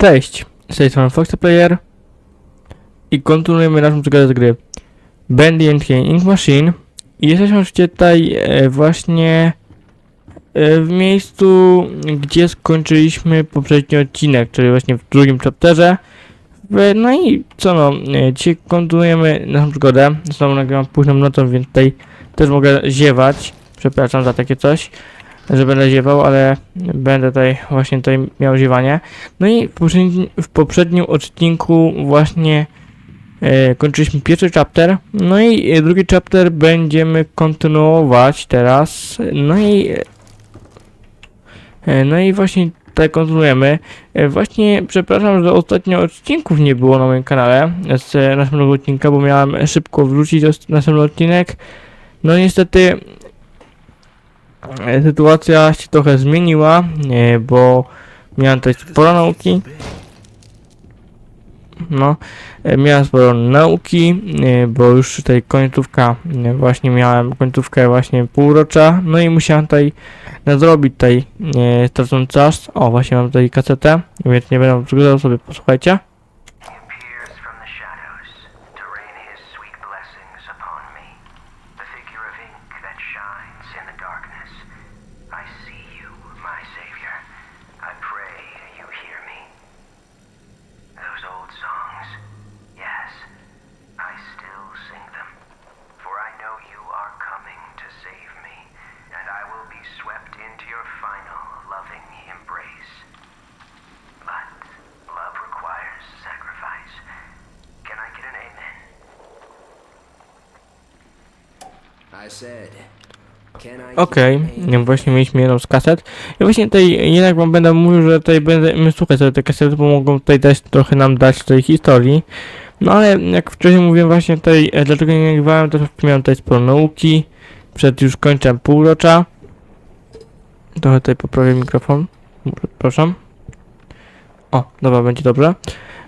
Cześć, z tej strony Player i kontynuujemy naszą przygodę z gry Bandy and Ink Machine i jesteśmy tutaj e, właśnie e, w miejscu, gdzie skończyliśmy poprzedni odcinek, czyli właśnie w drugim chapterze. No i co no, e, dzisiaj kontynuujemy naszą przygodę. Znowu nagrywam późną nocą, więc tutaj też mogę ziewać. Przepraszam za takie coś, że będę ziewał, ale będę tutaj właśnie tutaj miał ziewanie. No i w poprzednim, w poprzednim odcinku właśnie e, kończyliśmy pierwszy chapter, no i e, drugi chapter będziemy kontynuować teraz, no i e, no i właśnie tutaj kontynuujemy. E, właśnie przepraszam, że ostatnio odcinków nie było na moim kanale z e, następnego odcinka, bo miałem szybko os- następny odcinek. No niestety sytuacja się trochę zmieniła, e, bo miałem tutaj sporo nauki. No, e, miałem sporo nauki, e, bo już tutaj końcówka, e, właśnie miałem końcówkę właśnie półrocza, no i musiałem tutaj nadrobić tutaj e, tracąc czas. O, właśnie mam tutaj kasetę, więc nie będę przygadzał sobie, posłuchajcie. Okej, okay. właśnie mieliśmy jedną z kaset. I właśnie tutaj jednak wam będę mówił, że tutaj będziemy słuchać sobie te kasety, bo mogą tutaj dać trochę nam dać tej historii. No ale jak wcześniej mówiłem właśnie tutaj, e, dlaczego nie nagrywałem, to miałem tutaj sporo nauki. Przed już kończem półrocza. Trochę tutaj poprawię mikrofon. Proszę. O, dobra, będzie dobrze.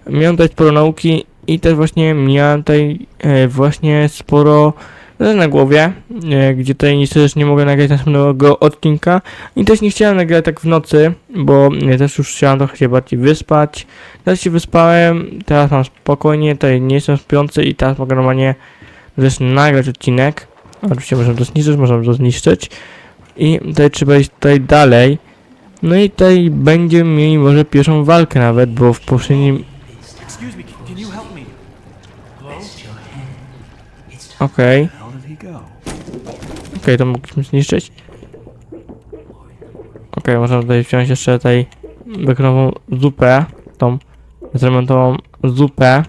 Miałem tutaj sporo nauki i też właśnie miałem tutaj e, właśnie sporo na głowie, e, gdzie tutaj niestety też nie mogę nagrać następnego odcinka i też nie chciałem nagrać tak w nocy, bo e, też już chciałem trochę się bardziej wyspać. Teraz się wyspałem, teraz mam spokojnie, tutaj nie jestem śpiący i teraz mogę normalnie też nagrać odcinek. Oczywiście możemy to zniszczyć, możemy to zniszczyć i tutaj trzeba iść tutaj dalej. No i tutaj będziemy mieli może pierwszą walkę nawet, bo w poprzednim... Excuse me, Okej. Okej, to mogliśmy zniszczyć. Okej, można tutaj wziąć jeszcze tutaj bekonową zupę, tą zremontową zupę.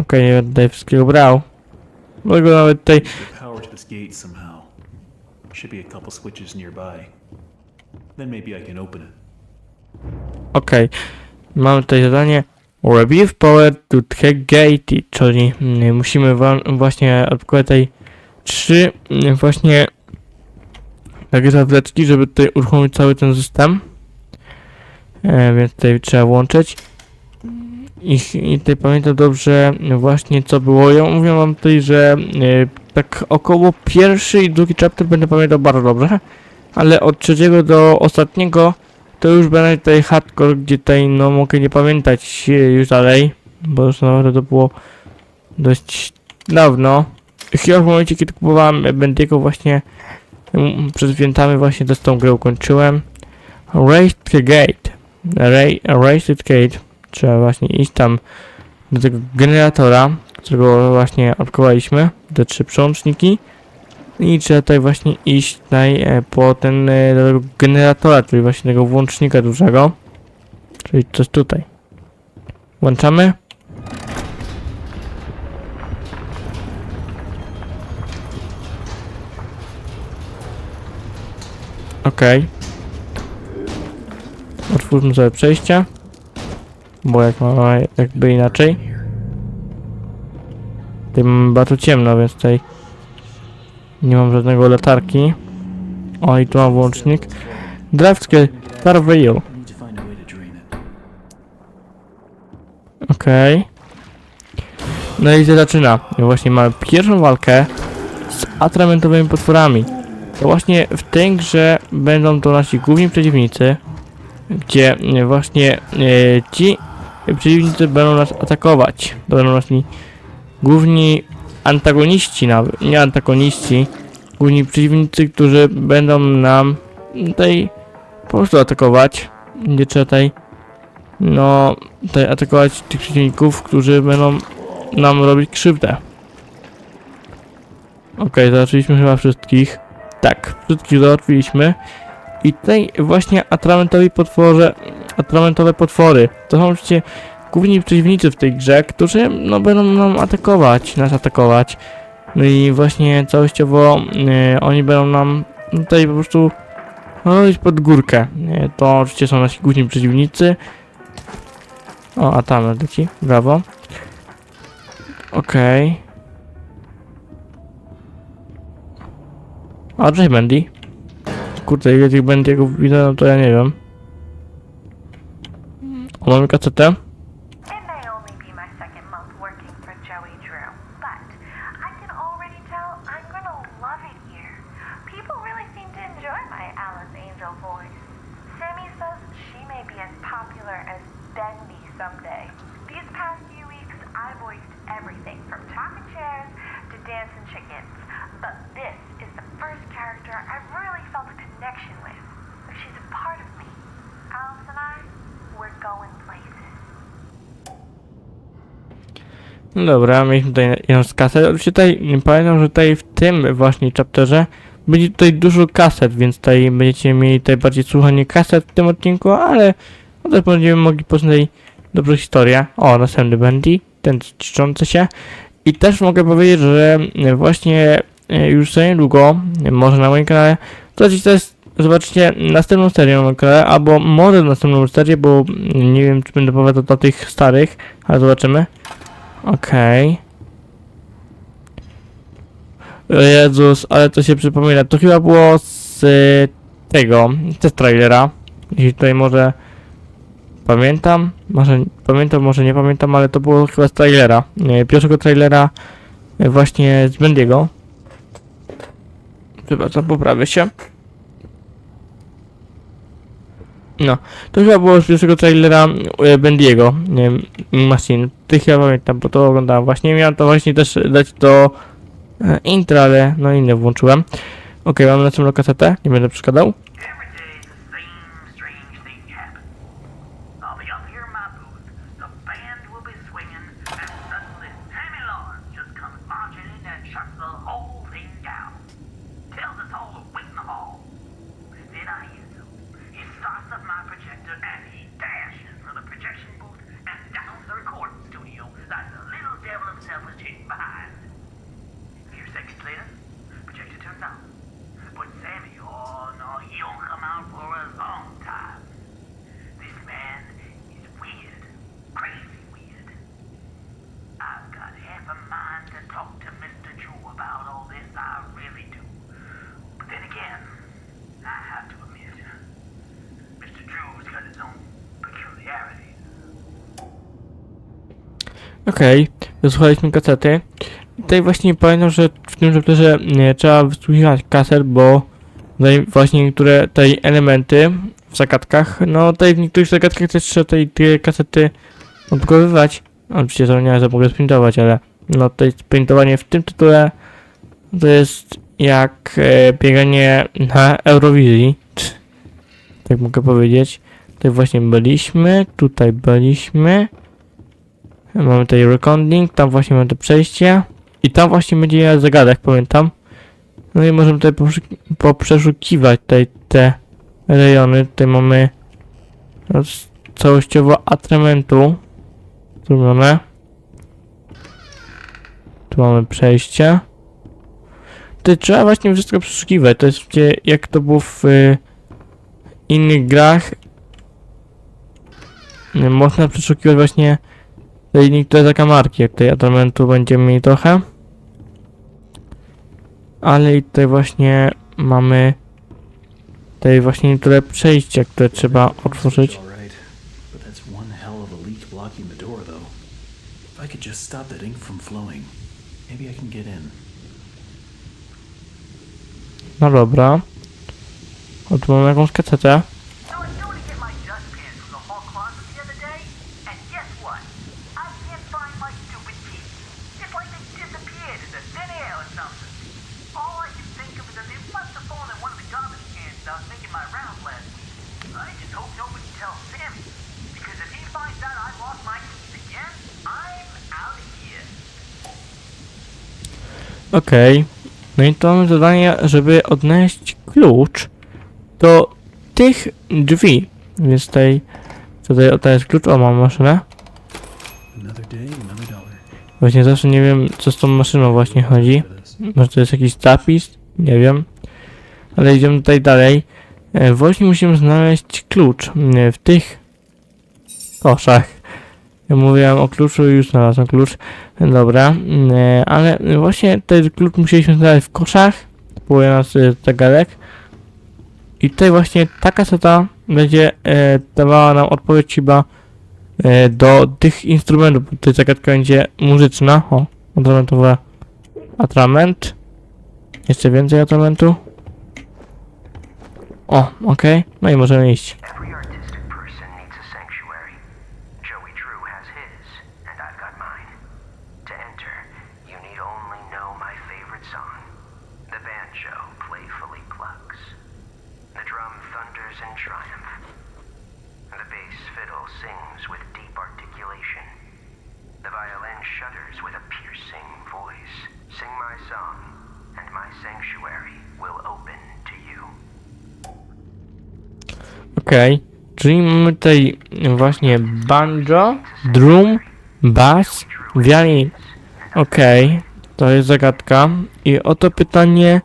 Okej, nie będę tutaj wszystkiego brał. Mogę nawet tutaj... Okej, mamy tutaj zadanie Revive Power to the Gate, czyli mm, musimy właśnie tutaj trzy mm, właśnie takie tabletki, żeby tutaj uruchomić cały ten system. E, więc tutaj trzeba włączyć. I, I tutaj pamiętam dobrze właśnie co było. Ja mówię wam tutaj, że e, tak około pierwszy i drugi chapter będę pamiętał bardzo dobrze. Ale od trzeciego do ostatniego to już będzie tutaj hardcore, gdzie tutaj no mogę nie pamiętać już dalej, bo już naprawdę to było dość dawno. Chyba w momencie, kiedy kupowałem Bendiego właśnie mm, przed świętami właśnie też tą grę ukończyłem. Race the Gate. Ra- Race the Gate. Trzeba właśnie iść tam do tego generatora, którego właśnie odkowaliśmy, te trzy przełączniki. I trzeba tutaj właśnie iść tutaj e, po ten e, generatora, czyli właśnie tego włącznika dużego. Czyli coś tutaj. Włączamy. Okej. Otwórzmy sobie przejście. Bo jak mamy jakby inaczej. Mamy bardzo ciemno, więc tutaj nie mam żadnego latarki. O, i tu mam włącznik. Drawskie it. Okej. No i się zaczyna. I właśnie mamy pierwszą walkę z atramentowymi potworami. To właśnie w tej grze będą to nasi główni przeciwnicy. gdzie e, właśnie e, ci przeciwnicy będą nas atakować. To będą nasi główni antagoniści nawet, nie antagoniści, główni przeciwnicy, którzy będą nam tutaj po prostu atakować. Będzie trzeba tutaj, no, tutaj atakować tych przeciwników, którzy będą nam robić krzywdę. Okej, załatwiliśmy chyba wszystkich. Tak, wszystkich załatwiliśmy. I tutaj właśnie atramentowi potworze, atramentowe potwory. To są oczywiście główni przeciwnicy w tej grze, którzy no będą nam atakować, nas atakować. No i właśnie całościowo e, oni będą nam tutaj po prostu robić pod górkę. E, to oczywiście są nasi główni przeciwnicy. O, a tam leci, brawo. Okej. A, cześć Mandy. Kurde, ile tych Bandy'ego widzę, no to ja nie wiem. O, mamy kasetę. Dobra, mieliśmy tutaj jedną z kaset. Oczywiście tutaj pamiętam, że tutaj w tym właśnie chapterze będzie tutaj dużo kaset, więc tutaj będziecie mieli tutaj bardziej słuchanie kaset w tym odcinku, ale no też będziemy mogli poznać dobrą historię. O, następny Bendy, ten czczący się. I też mogę powiedzieć, że właśnie e, już za niedługo, może na moim kanale, to też jest Zobaczcie następną serię na moim kanale, albo może następną serię, bo nie wiem, czy będę opowiadał o tych starych, ale zobaczymy. Okej. O Jezus, ale to się przypomina. To chyba było z y, tego, z trailera. Jeśli tutaj może pamiętam, może pamiętam, może nie pamiętam, ale to było chyba z trailera. Nie, pierwszego trailera y, właśnie z Bendiego. Przepraszam, poprawię się. No, to chyba było z pierwszego trailera e, Bendiego, nie wiem, Machine. Ty chyba pamiętam, bo to oglądałem właśnie. Miałem to właśnie też dać do e, intra, ale no inne włączyłem. Okej, mamy następną kasetę, nie będę przeszkadzał. Okej, wysłuchaliśmy kasety. Tutaj właśnie pamiętam, że w tym chapterze nie, trzeba wysłuchiwać kaset, bo tutaj właśnie niektóre tej elementy w zagadkach, no tutaj w niektórych zagadkach też trzeba tej te kasety odgrywać. Oczywiście zapomniałem, że mogę sprintować, ale no tutaj sprintowanie w tym tytule to jest jak e, bieganie na Eurowizji. Tak mogę powiedzieć. Tutaj właśnie byliśmy, tutaj byliśmy. Mamy tutaj recording, tam właśnie mamy to przejście. I tam właśnie będzie zagadek, pamiętam. No i możemy tutaj poprzeszukiwać tutaj te rejony. Tutaj mamy całościowo atramentu zrobione. Tu mamy przejście. Tutaj trzeba właśnie wszystko przeszukiwać. To jest jak to było w y, innych grach. Y, Można przeszukiwać właśnie Tutaj niektóre zakamarki, jak tutaj atramentu będziemy mieli trochę. Ale i tutaj właśnie mamy tutaj właśnie niektóre przejścia, które trzeba otworzyć. No dobra. O, tu mamy jakąś kasetę. Okej. No i to mamy zadanie, żeby odnaleźć klucz do tych drzwi. Więc tutaj, tutaj o, to jest klucz, o mam maszynę. Właśnie zawsze nie wiem, co z tą maszyną właśnie chodzi. Może to jest jakiś zapis? Nie wiem. Ale idziemy tutaj dalej. E, Właśnie musimy znaleźć klucz e, w tych koszach. Ja mówiłem o kluczu już znalazłem klucz. Dobra, e, ale właśnie ten klucz musieliśmy znaleźć w koszach. Było nas e, zegarek. I tutaj właśnie ta kaseta będzie e, dawała nam odpowiedź chyba e, do tych instrumentów. Tutaj zagadka będzie muzyczna. O, atramentowa atrament. Jeszcze więcej atramentu. O, okej. No i możemy iść. Okej. Czyli mamy tutaj właśnie banjo, drum, bass, violin. Okej. To jest zagadka. I oto pytanie,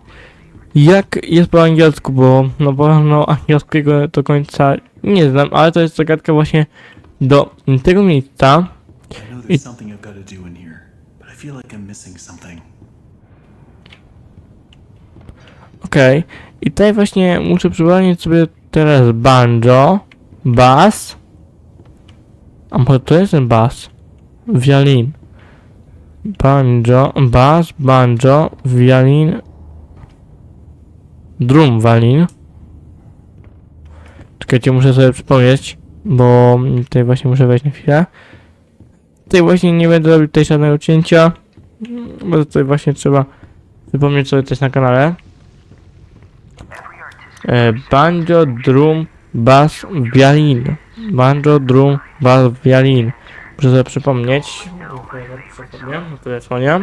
jak jest po angielsku, bo no bo no angielskiego do końca nie znam, ale to jest zagadka właśnie do tego miejsca. I. Okej. I tutaj właśnie muszę przypomnieć sobie teraz banjo, bass. A może to jest ten bass? Violin. Banjo, bass, banjo, violin. Drum, violin. Czekajcie, muszę sobie przypomnieć, bo tutaj właśnie muszę wejść na chwilę. Tutaj właśnie nie będę robił tutaj żadnego cięcia, bo tutaj właśnie trzeba wypomnieć sobie coś na kanale. E, banjo, drum, bass, violin. Banjo, drum, bass, violin. Muszę sobie przypomnieć. Sobie na telefonie.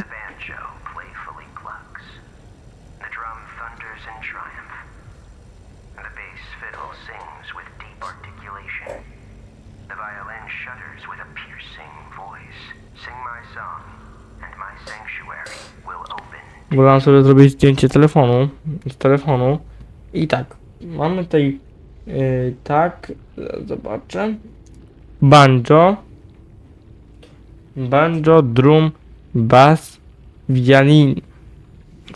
Wolałem sobie zrobić zdjęcie telefonu. Z telefonu. I tak. Mamy tutaj. Yy, tak. Zobaczę. Banjo. Banjo, drum, bass, violin.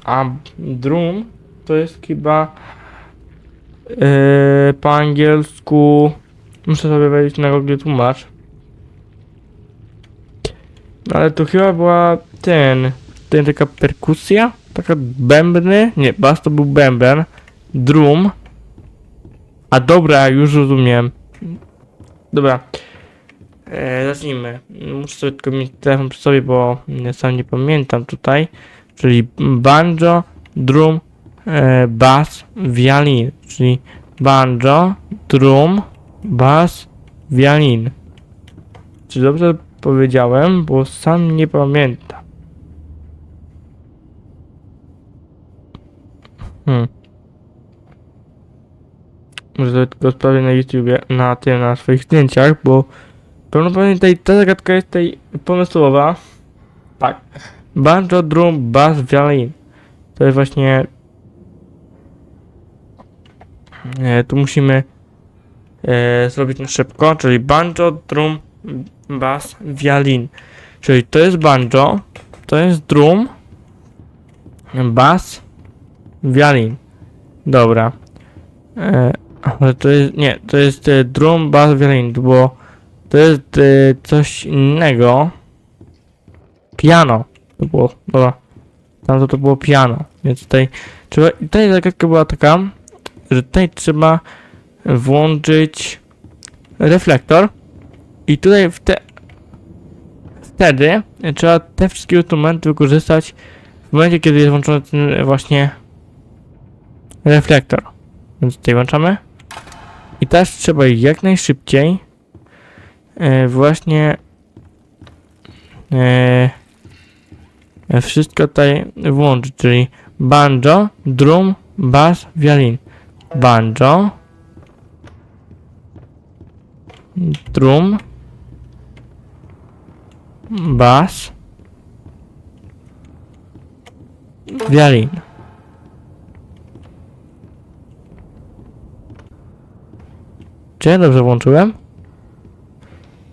A drum to jest chyba yy, po angielsku. Muszę sobie wejść na Google tłumacz. Ale to chyba była ten. Ten taka perkusja. Taka bębny. Nie, bass to był bęben. Drum. A dobra, już rozumiem. Dobra. E, zacznijmy. Muszę sobie tylko mieć telefon przy sobie, bo ja sam nie pamiętam tutaj. Czyli banjo, drum, e, bass, violin. Czyli banjo, drum, bass, violin. Czy dobrze powiedziałem? Bo sam nie pamiętam. Hmm. Sobie tylko sprawię na YouTubie, na tym, na swoich zdjęciach, bo prawdopodobnie tutaj ta zagadka jest tutaj pomysłowa. Tak. Banjo, drum, bass, violin. To jest właśnie... E, tu musimy e, zrobić na szybko, czyli banjo, drum, bass, violin. Czyli to jest banjo, to jest drum, bass, violin. Dobra. E, ale to jest, nie, to jest e, drum, bass, violin, bo to jest e, coś innego. Piano. To było, dobra. Tam to było piano, więc tutaj trzeba, tutaj zagadka była taka, że tutaj trzeba włączyć reflektor i tutaj w te wtedy trzeba te wszystkie instrumenty wykorzystać w momencie, kiedy jest włączony ten właśnie reflektor. Więc tutaj włączamy. I teraz trzeba jak najszybciej e, właśnie e, wszystko tutaj włączyć, czyli banjo, drum, bass, violin. Banjo, drum, bass, violin. Dobrze włączyłem?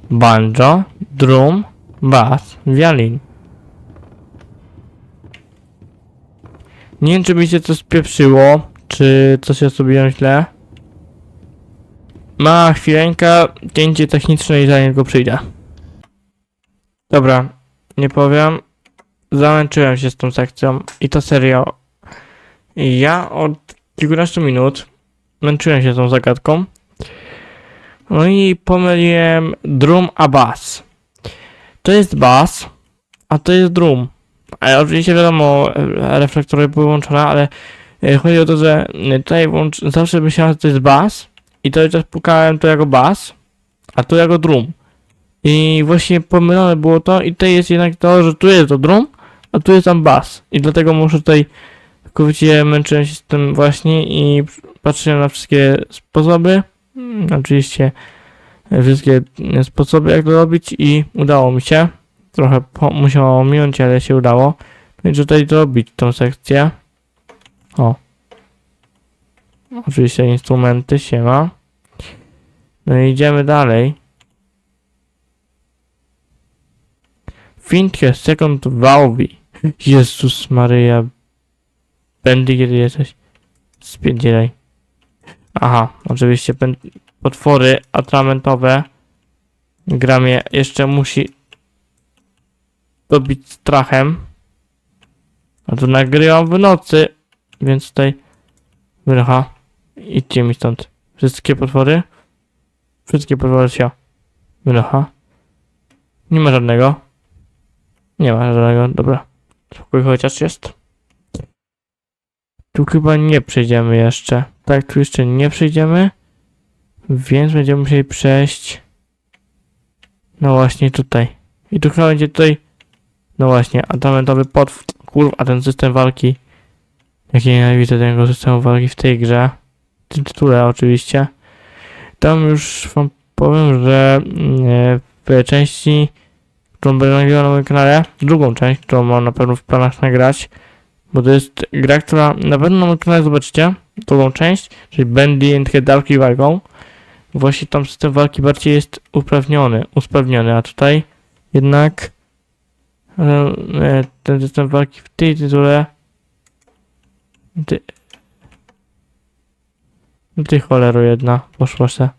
Banjo, drum, bass, violin. Nie wiem, czy mi się coś spieprzyło, czy coś ja zrobiłem źle. Ma chwileńka, cięcie techniczne i za niego przyjdę. Dobra, nie powiem. Zamęczyłem się z tą sekcją i to serio. Ja od kilkunastu minut męczyłem się z tą zagadką. No i pomyliłem drum a bass. To jest bass, a to jest drum. Ale oczywiście wiadomo, reflektory były włączone, ale e, chodzi o to, że e, tutaj włącz... zawsze myślałem, że to jest bass i to też pukałem to jako bass, a tu jako drum. I właśnie pomylone było to i tutaj jest jednak to, że tu jest to drum, a tu jest tam bass. I dlatego muszę tutaj całkowicie męczyłem się z tym właśnie i patrzyłem na wszystkie sposoby. Mm, Oczywiście wszystkie sposoby jak to robić i udało mi się. Trochę musiało minąć, ale się udało. No i tutaj zrobić tą sekcję. O. Oczywiście instrumenty się ma. No i idziemy dalej. Find a second valve. Jezus Maryja. Bendy, kiedy jesteś? Spierdzielaj. Aha, oczywiście potwory atramentowe. Gra mnie jeszcze musi dobić strachem. A tu nagrywam w nocy, więc tutaj wyrycha. Idźcie mi stąd. Wszystkie potwory? Wszystkie potwory się wyrycha. Nie ma żadnego. Nie ma żadnego, dobra. Spokój chociaż jest. Tu chyba nie przejdziemy jeszcze. Tak, tu jeszcze nie przejdziemy. Więc będziemy musieli przejść. No właśnie tutaj. I tu chyba będzie tutaj. No właśnie, atramentowy potwór. Kurwa, a ten system walki. Jak ja nienawidzę tego systemu walki w tej grze. W tym tytule oczywiście. Tam już wam powiem, że mm, w części, którą będę nagrywał na moim kanale, drugą część, którą mam na pewno w planach nagrać, bo to jest gra, która na pewno na kanale zobaczycie, drugą część, czyli Bendy and Head Dark Rivalką. Właśnie tam system walki bardziej jest uprawniony, usprawniony, a tutaj jednak e, e, ten system walki w tej tytule ty, ty cholero jedna, poszła se.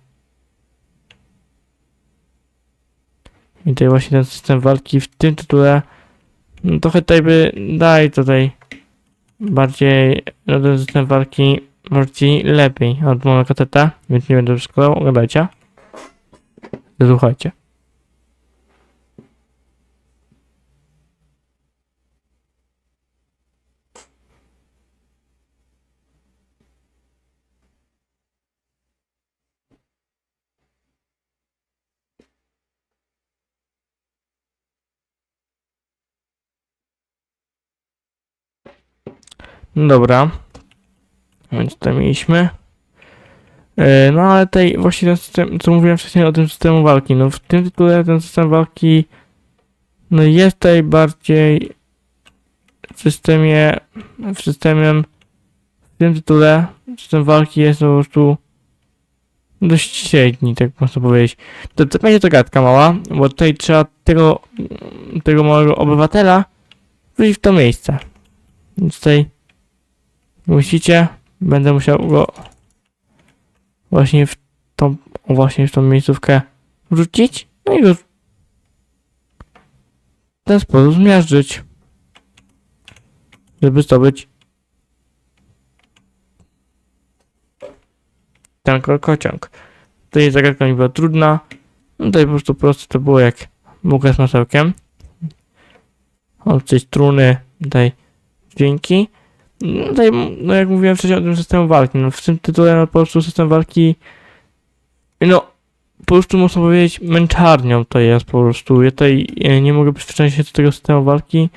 I tutaj właśnie ten system walki w tym tytule no trochę tutaj by daj tutaj bardziej system walki bardziej lepiej od mojego kateta, więc nie będę wszystko gadajcie. Słuchajcie. Dobra. Więc tutaj mieliśmy. E, No ale tutaj właśnie ten system, co mówiłem wcześniej o tym systemu walki. No w tym tytule ten system walki no jest tutaj bardziej w systemie w systemie w tym tytule system walki jest po prostu dość średni, tak można powiedzieć. To, to będzie to gadka mała, bo tutaj trzeba tego tego małego obywatela wrócić w to miejsce. Więc tutaj musicie, będę musiał go właśnie w tą, właśnie w tą miejscówkę wrzucić, no i go w ten sposób zmiażdżyć, żeby zdobyć ten krokociąg. Tutaj zagadka nie była trudna, no tutaj po prostu proste to było jak mułka z masełkiem. Tutaj struny, tutaj dźwięki. No, Tutaj, no jak mówiłem wcześniej o tym systemu walki, no w tym tytule no po prostu system walki, no po prostu można powiedzieć męczarnią to jest po prostu. Ja tutaj e, nie mogę przyzwyczaić się do tego systemu walki.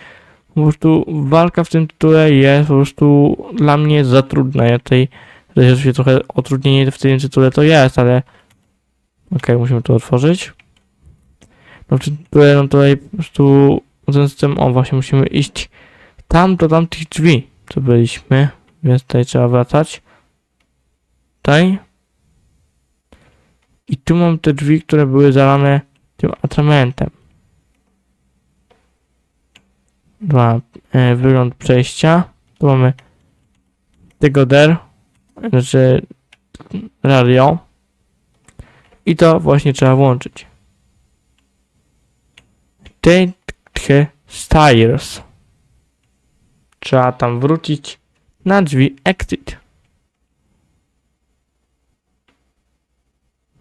Po prostu walka w tym tytule jest po prostu dla mnie za trudna. Ja tutaj też oczywiście trochę utrudnienie w tym tytule to jest, ale okej, musimy to otworzyć. No w tym tytule, no tutaj po prostu ten system, o właśnie musimy iść tam do tamtych drzwi, co byliśmy, więc tutaj trzeba wracać. Tutaj. I tu mam te drzwi, które były zalane tym atramentem. Dwa, e, wygląd przejścia. Tu mamy tego der, znaczy radio. I to właśnie trzeba włączyć. Take stairs. Trzeba tam wrócić na drzwi exit.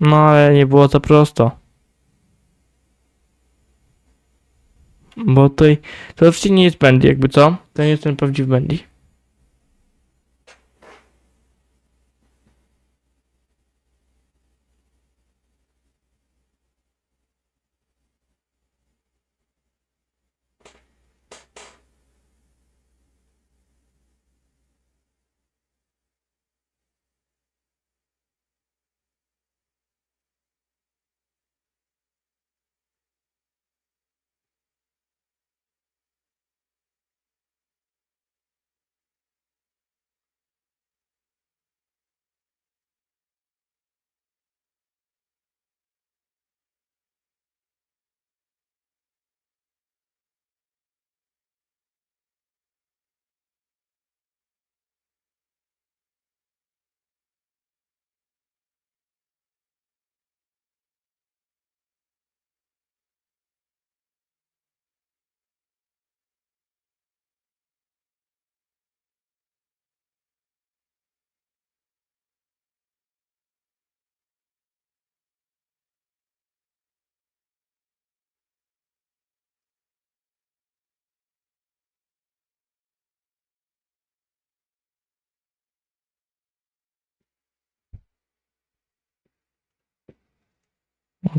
No ale nie było to prosto. Bo tutaj to oczywiście nie jest Bendy, jakby co? To nie jest ten prawdziwy Bendy.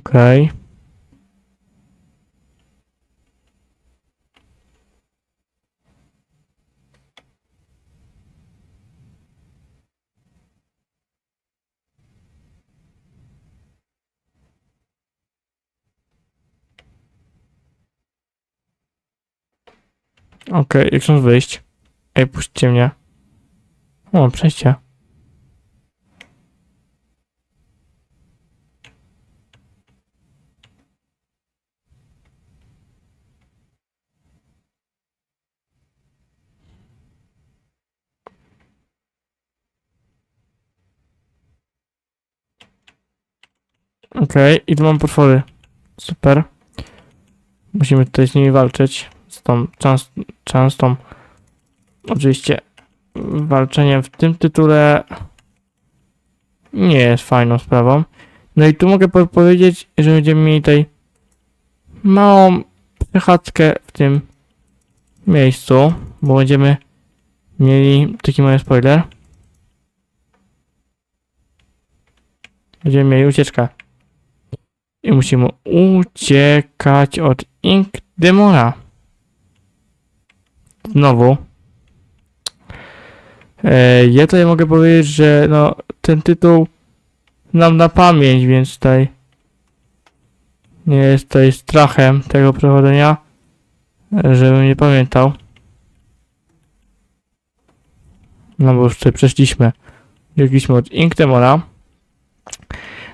Okej. Okej, jak chcą wyjść? Ej, puśćcie mnie. O, przejście. Okej, i tu mam potwory. Super. Musimy tutaj z nimi walczyć. Z tą czas, częstą. Oczywiście walczenie w tym tytule nie jest fajną sprawą. No i tu mogę powiedzieć, że będziemy mieli tutaj małą przechadzkę w tym miejscu, bo będziemy mieli taki mały spoiler. Będziemy mieli ucieczkę. I musimy uciekać od Ink Demona. Znowu. E, ja tutaj mogę powiedzieć, że no, ten tytuł znam na pamięć, więc tutaj nie jest tutaj strachem tego przechodzenia, żebym nie pamiętał. No bo już tutaj przeszliśmy. Uciekliśmy od Ink Demona.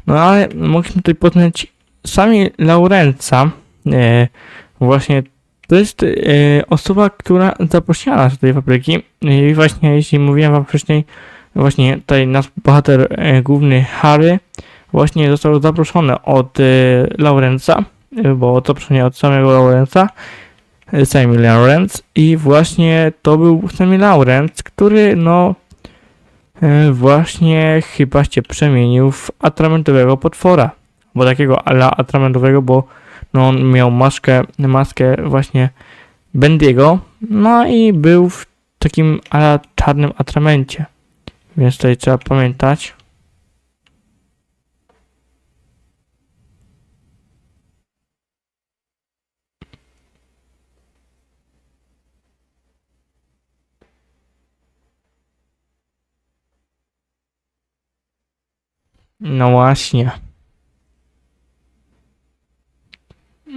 No ale mogliśmy tutaj poznać sami Laurenca, e, właśnie to jest e, osoba, która zaprosiła nas do tej fabryki. I właśnie jeśli mówiłem wam wcześniej, właśnie tutaj nasz bohater e, główny Harry właśnie został zaproszony od e, Laurenca, e, bo zaproszenie od samego Laurenca, e, Sammy Lawrence. I właśnie to był Sammy Lawrence, który no e, właśnie chyba się przemienił w atramentowego potwora bo takiego ala atramentowego, bo no on miał maskę, maskę właśnie Bendiego, no i był w takim ala czarnym atramencie. Więc tutaj trzeba pamiętać. No właśnie.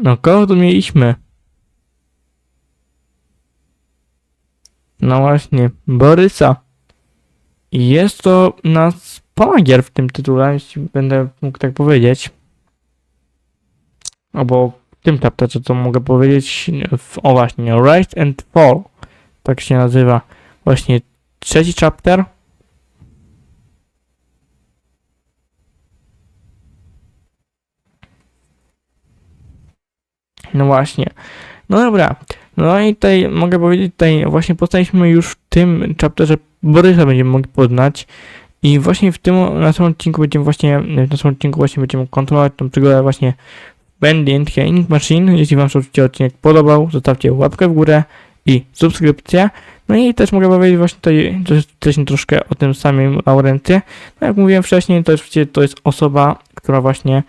No kogo tu mieliśmy? No właśnie, Borysa. I jest to nas pomagier w tym tytule, jeśli będę mógł tak powiedzieć. Albo w tym chapterze, co mogę powiedzieć, w, o właśnie, Rise and Fall, tak się nazywa. Właśnie trzeci chapter. No właśnie. No dobra. No i tutaj mogę powiedzieć, tutaj właśnie poznaliśmy już w tym chapterze Borysa będziemy mogli poznać. I właśnie w tym na naszym odcinku będziemy właśnie, w naszym odcinku właśnie będziemy kontynuować tą przygodę właśnie and Ink Machine. Jeśli Wam się oczywiście odcinek podobał, zostawcie łapkę w górę i subskrypcję. No i też mogę powiedzieć właśnie tutaj coś troszkę o tym samym Laurencie. No jak mówiłem wcześniej, to jest, to jest osoba, która właśnie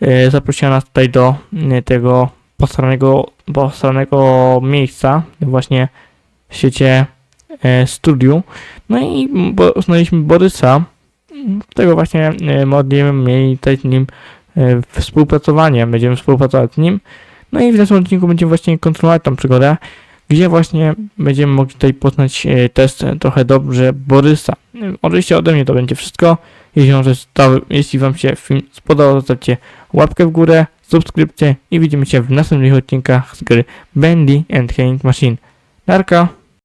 e, zaprosiła nas tutaj do e, tego postaranego, postaranego miejsca właśnie w świecie e, studiu. No i bo, znaleźliśmy Borysa, tego właśnie e, modlimy mieli z nim e, współpracowanie, będziemy współpracować z nim. No i w następnym odcinku będziemy właśnie kontynuować tą przygodę, gdzie właśnie będziemy mogli tutaj poznać e, też trochę dobrze Borysa. Oczywiście ode mnie to będzie wszystko. Jeśli wam, się jeśli wam się film spodobał, zostawcie łapkę w górę, subskrypcję i widzimy się w następnych odcinkach z gry Bendy and Henning Machine. Narka!